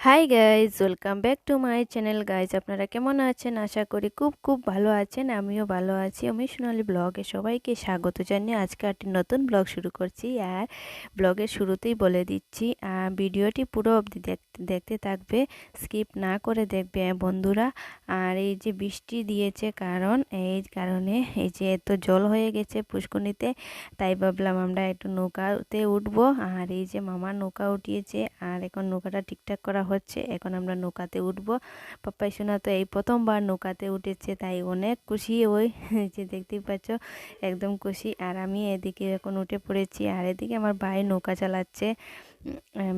Hi guys welcome back to my channel guys আপনারা কেমন আছেন? আশা করি খুব খুব ভালো আছেন। আমিও ভালো আছি। আমি সোনালি ব্লগে সবাইকে স্বাগত জানিয়ে আজকে একটি নতুন ব্লগ শুরু করছি। আর ব্লগের শুরুতেই বলে দিচ্ছি আর ভিডিওটি পুরো অবধি দেখতে দেখতে থাকবে, স্কিপ না করে দেখবে বন্ধুরা। আর এই যে বৃষ্টি দিয়েছে কারণ, এই কারণে এই যে এত জল হয়ে গেছে পুষ্করণীতে, তাই ভাবলাম আমরা একটু নৌকাতে উঠবো। আর এই যে মামা নৌকা উঠিয়েছে, আর এখন নৌকাটা ঠিকঠাক করা হচ্ছে, এখন আমরা নৌকাতে উঠবো। পাপ্পাই সোনা তো এই প্রথমবার নৌকাতে উঠেছে, তাই অনেক খুশি ওই যে দেখতেই পাচ্ছ, একদম খুশি। আর আমি এদিকে এখন উঠে পড়েছি, আর এদিকে আমার ভাই নৌকা চালাচ্ছে।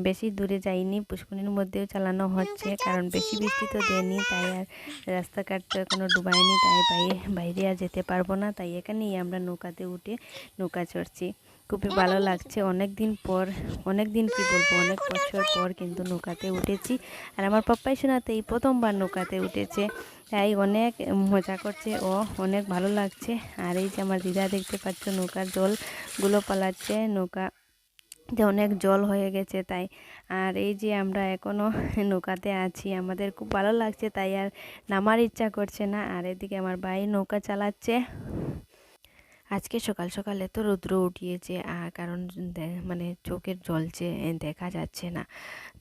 বেশি দূরে যাইনি, পুষ্করিণীর মধ্যেও চালানো হচ্ছে, কারণ বেশি বৃষ্টি তো দেয়নি, তাই আর রাস্তাঘাট তো এখনও ডুবায়নি, তাই বাইরে বাইরে আর যেতে পারব না, তাই এখানেই আমরা নৌকাতে উঠে নৌকা চড়ছি। খুবই ভালো লাগছে অনেক দিন পর অনেক দিন কি বলব, অনেক বছর পর কিন্তু নৌকাতে উঠেছি, আর আমার পাপ্পাই শোনাতে এই প্রথমবার নৌকাতে উঠেছে, তাই অনেক মজা করছে, ও অনেক ভালো লাগছে, আর এই যে আমার দিদা দেখতে পাচ্ছ, নৌকার জলগুলো পালাচ্ছে, নৌকা যে অনেক জল হয়ে গেছে তাই। আর এই যে আমরা এখনও নৌকাতে আছি আমাদের খুব ভালো লাগছে তাই আর নামার ইচ্ছা করছে না। আর এদিকে আমার ভাই নৌকা চালাচ্ছে। আজকে সকাল সকাল এত রৌদ্র উঠিয়েছে আর কারণ মানে চোখের জ্বলছে এ, দেখা যাচ্ছে না।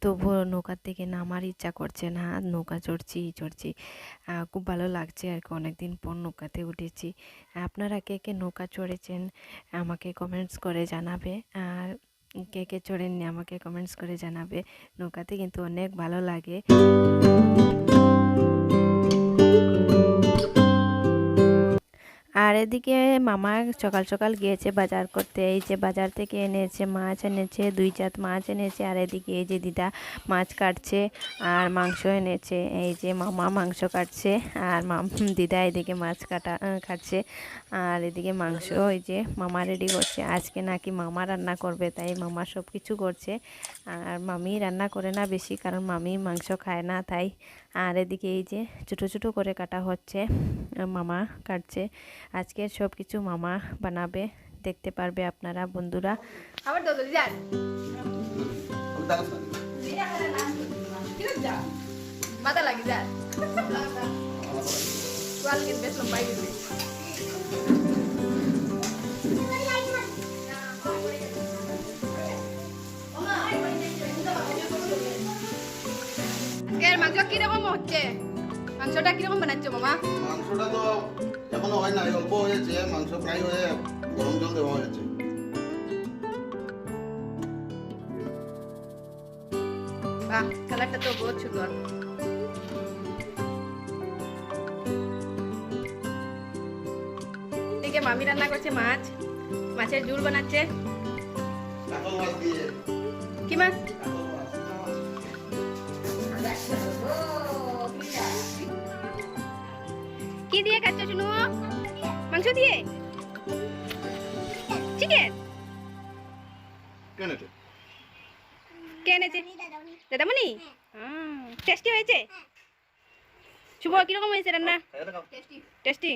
তবুও নৌকার থেকে নামার ইচ্ছা করছে না নৌকা চড়ছি চড়ছি। খুব ভালো লাগছে আর কি অনেকদিন পর নৌকাতে উঠেছি। আপনারা কে কে নৌকা চড়েছেন আমাকে কমেন্টস করে জানাবে। আর কে কে চড়েননি আমাকে কমেন্টস করে জানাবে। নৌকাতে কিন্তু অনেক ভালো লাগে। আর এদিকে মামা সকাল সকাল গিয়েছে বাজার করতে। এই যে বাজার থেকে এনেছে মাছ এনেছে, দুই জাত মাছ এনেছে, আর এদিকে এই যে দিদা মাছ কাটছে আর মাংস এনেছে। এই যে মামা মাংস কাটছে আর দিদা এদিকে মাছ কাটা কাটছে আর এদিকে মাংস ওই যে মামা রেডি করছে। আজকে নাকি মামা রান্না করবে, তাই মামা সব কিছু করছে। আর মামি রান্না করে না বেশি, কারণ মামি মাংস খায় না, তাই। আর এদিকে এই যে ছোটো ছোটো করে কাটা হচ্ছে। মামা কাটছে। আজকে সব কিছু মামা বানাবে দেখতে পারবে আপনারা বন্ধুরা। আবার মাথা লাগি বেশ লম্বাই মাংস কীরকম হচ্ছে? মাংসটা কীরকম বানাচ্ছো মামা? মাংসটা তো এখনও হয় না অল্প হয়েছে মাংস ফ্রাই হয়ে গরম জল দেওয়া হয়েছে। বাহ কালারটা তো বহুত সুন্দর। এদিকে মামি রান্না করছে মাছ মাছের ঝুল বানাচ্ছে। কি মাছ? কি দিয়ে খাচ্ছ শুনু মাংস দিয়ে চিকেন কেন এটা? কে এনেছে দাদামণি টেস্টি হয়েছে শুভ কীরকম হয়েছে রান্না টেস্টি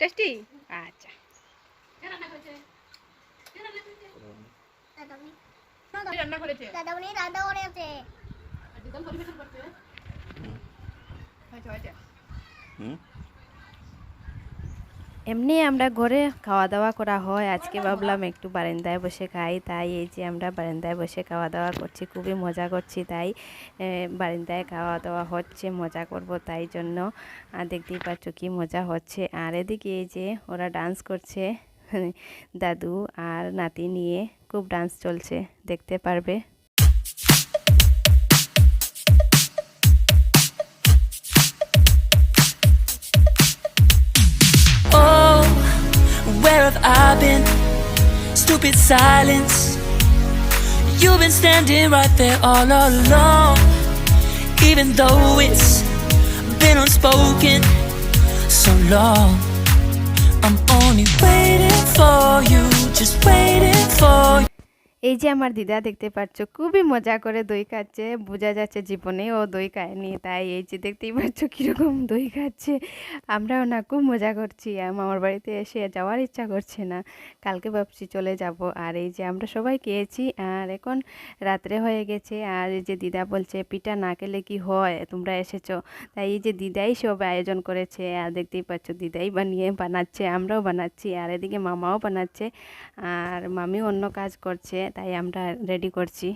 টেস্টি আচ্ছা রান্না করেছে দাদা উনি রান্না করেছে হয়েছে হয়েছে? এমনি আমরা ঘরে খাওয়া দাওয়া করা হয়। আজকে ভাবলাম একটু বারান্দায় বসে খাই। তাই এই যে আমরা বারান্দায় বসে খাওয়া দাওয়া করছি, খুবই মজা করছি। তাই বারান্দায় খাওয়া দাওয়া হচ্ছে, মজা করব তাই জন্য। আর দেখতেই পাচ্ছ কি মজা হচ্ছে। আর এদিকে এই যে ওরা ডান্স করছে, দাদু আর নাতি নিয়ে খুব ডান্স চলছে, দেখতে পারবে। Stupid silence. You've been standing right there all along. Even though it's been unspoken so long. I'm only waiting for you, just you. এই যে আমার দিদা দেখতে পাচ্ছ, খুবই মজা করে দই খাচ্ছে। বোঝা যাচ্ছে জীবনে ও দই খায়নি, তাই এই যে দেখতেই পাচ্ছ কীরকম দই খাচ্ছে। আমরাও না খুব মজা করছি আর মামার বাড়িতে এসে যাওয়ার ইচ্ছা করছে না। কালকে ভাবছি চলে যাব। আর এই যে আমরা সবাই খেয়েছি, আর এখন রাত্রে হয়ে গেছে। আর এই যে দিদা বলছে, পিঠা না খেলে কি হয়? তোমরা এসেছ? তাই এই যে দিদাই সব আয়োজন করেছে, আর দেখতেই পাচ্ছ দিদাই বানিয়ে বানাচ্ছে, আমরাও বানাচ্ছি, আর এদিকে মামাও বানাচ্ছে, আর মামিও অন্য কাজ করছে। তাই আমরা রেডি করছি।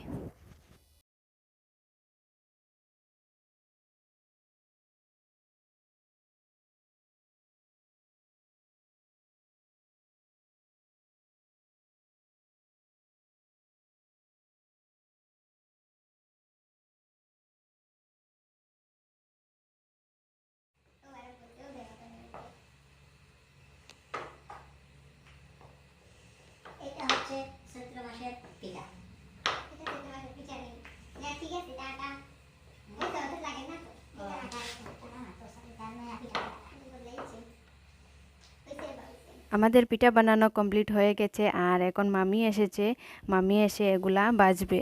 আমাদের পিঠা বানানো কমপ্লিট হয়ে গেছে আর এখন মামি এসেছে। মামি এসে এগুলা বাজবে।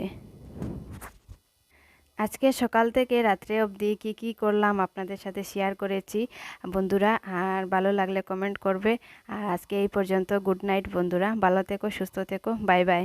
আজকে সকাল থেকে রাত্রে অবধি কি কি করলাম আপনাদের সাথে শেয়ার করেছি। বন্ধুরা, আর ভালো লাগলে কমেন্ট করবে। আর আজকে এই পর্যন্ত গুড নাইট বন্ধুরা। ভালো থেকো, সুস্থ থেকো। Bye bye